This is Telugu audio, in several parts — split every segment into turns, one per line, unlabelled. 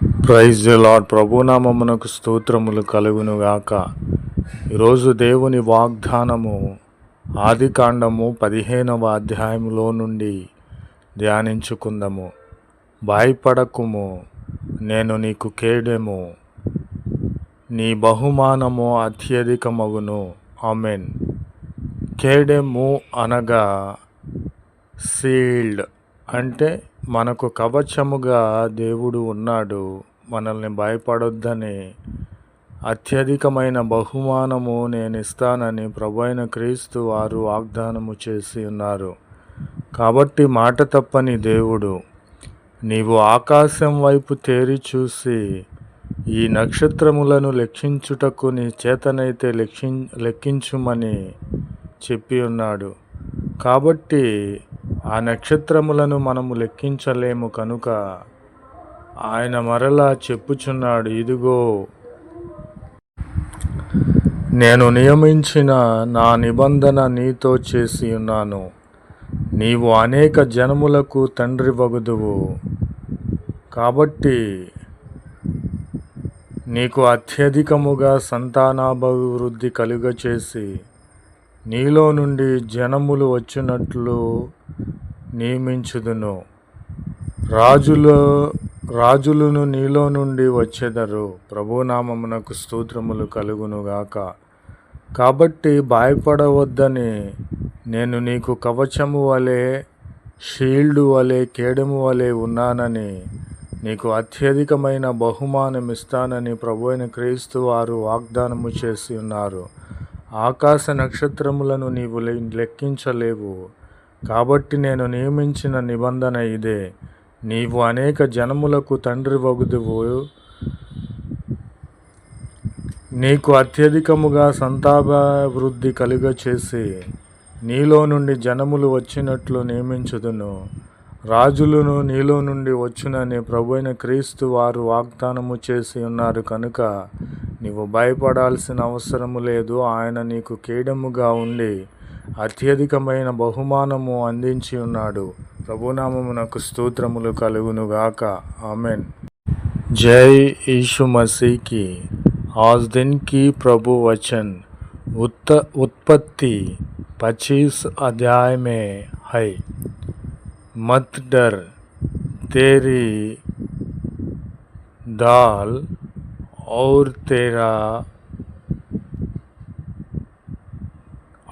ప్రైజ్ లార్డ్ ప్రభునామమునకు స్తోత్రములు కలుగునుగాక. ఈరోజు దేవుని వాగ్దానము ఆది కాండము పదిహేనవ అధ్యాయములో నుండి ధ్యానించుకుందాము. భయపడకుము నేను నీకు కేడెము. నీ బహుమానము అత్యధికమగును. అమెన్ కేడెము అనగా సీల్డ్ అంటే మనకు కవచముగా దేవుడు ఉన్నాడు. మనల్ని భయపడొద్దని అత్యధికమైన బహుమానము నేను ఇస్తానని ప్రభైన క్రీస్తు వారు వాగ్దానము చేసి ఉన్నారు. కాబట్టి మాట తప్పని దేవుడు నీవు ఆకాశం వైపు తేరి చూసి ఈ నక్షత్రములను లెక్కించుటకు నీ చేతనైతే లెక్కిం లెక్కించుమని చెప్పి ఉన్నాడు. కాబట్టి ఆ నక్షత్రములను మనము లెక్కించలేము కనుక ఆయన మరలా చెప్పుచున్నాడు ఇదిగో నేను నియమించిన నా నిబంధన నీతో చేసి ఉన్నాను. నీవు అనేక జనములకు తండ్రి వగుదువు. కాబట్టి నీకు అత్యధికముగా సంతానాభివృద్ధి కలుగచేసి నీలో నుండి జనములు వచ్చినట్లు నియమించుదును. రాజుల రాజులను నీలో నుండి వచ్చెదరు. ప్రభునామమునకు స్తోత్రములు కలుగునుగాక. కాబట్టి భయపడవద్దని నేను నీకు కవచము వలె షీల్డు వలె కేడము వలె ఉన్నానని నీకు అత్యధికమైన బహుమానం ఇస్తానని ప్రభు అయిన క్రీస్తు వారు వాగ్దానము చేసి ఉన్నారు. ఆకాశ నక్షత్రములను నీవు లె- లెక్కించలేవు. కాబట్టి నేను నియమించిన నిబంధన ఇదే. నీవు అనేక జనములకు తండ్రి వగుదువు. నీకు అత్యధికముగా సంతాపాభివృద్ధి కలుగ చేసి నీలో నుండి జనములు వచ్చినట్లు నియమించుదును. రాజులను నీలో నుండి వచ్చునని ప్రభువైన క్రీస్తు వారు వాగ్దానము చేసి ఉన్నారు కనుక నీవు భయపడాల్సిన అవసరము లేదు. ఆయన నీకు కీడముగా ఉండి అత్యధికమైన బహుమానము అందించి ఉన్నాడు ప్రభునామమునకు స్తోత్రములు కలుగునుగాక ఆమెన్ जय यीशु मसीह की आज दिन की प्रभु वचन उत्त उत्पत्ति पच्चीस अध्याय में है मत डर तेरी दाल और तेरा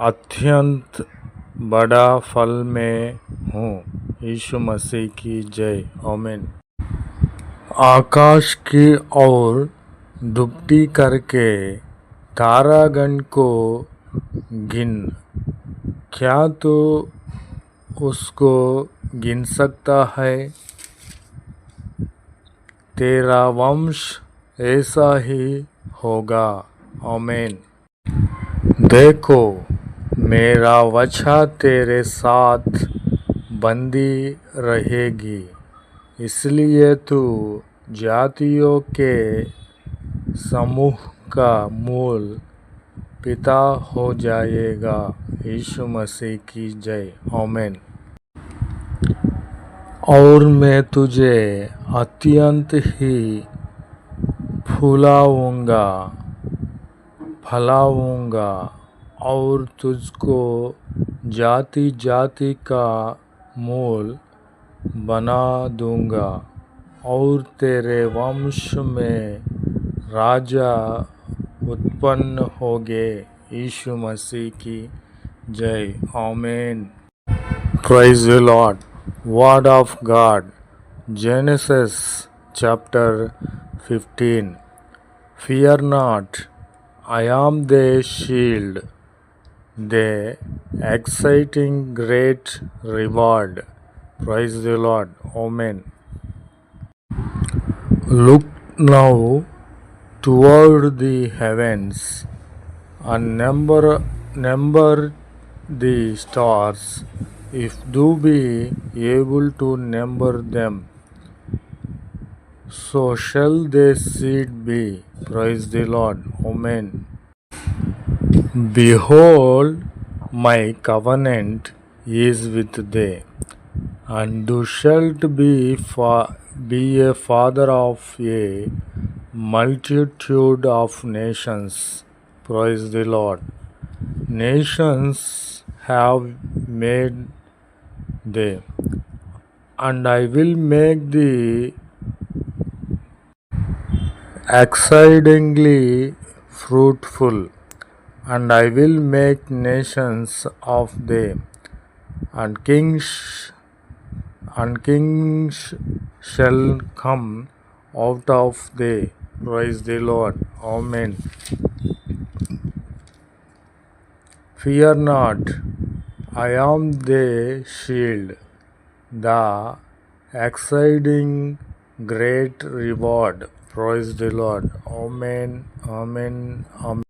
अत्यंत बड़ा फल में हूँ। यीशु मसीह की जय। आमीन। आकाश की ओर दुपटी करके तारागण को गिन। क्या तो उसको गिन सकता है? तेरा वंश ऐसा ही होगा। ओमेन देखो मेरा वछा तेरे साथ बंदी रहेगी। इसलिए तू जातियों के समूह का मूल पिता हो जाएगा। यीशु मसीह की जय। ओमेन और मैं तुझे अत्यंत ही फुलाऊँगा, फैलाऊँगा। और तुझको जाति जाति का मोल बना दूँगा और तेरे वंश में राजा उत्पन्न हो गए यीशु मसीह की। जय। Amen. Cries lord word of God Genesis chapter 15 fear not I am the shield the exciting great reward. Praise the Lord. Amen. Look now toward the heavens and number number the stars if do be able to number them so shall their seed be praise the lord amen behold my covenant is with thee and thou shalt be fa- be a father of a multitude of nations. Praise the Lord. Nations have made thee, and I will make thee exceedingly fruitful, and I will make nations of them, and kings and kings shall come out of thee. Praise the Lord. Amen. Fear not, I am thy shield, the exceeding great reward. Praise the Lord. Amen. Amen. Amen.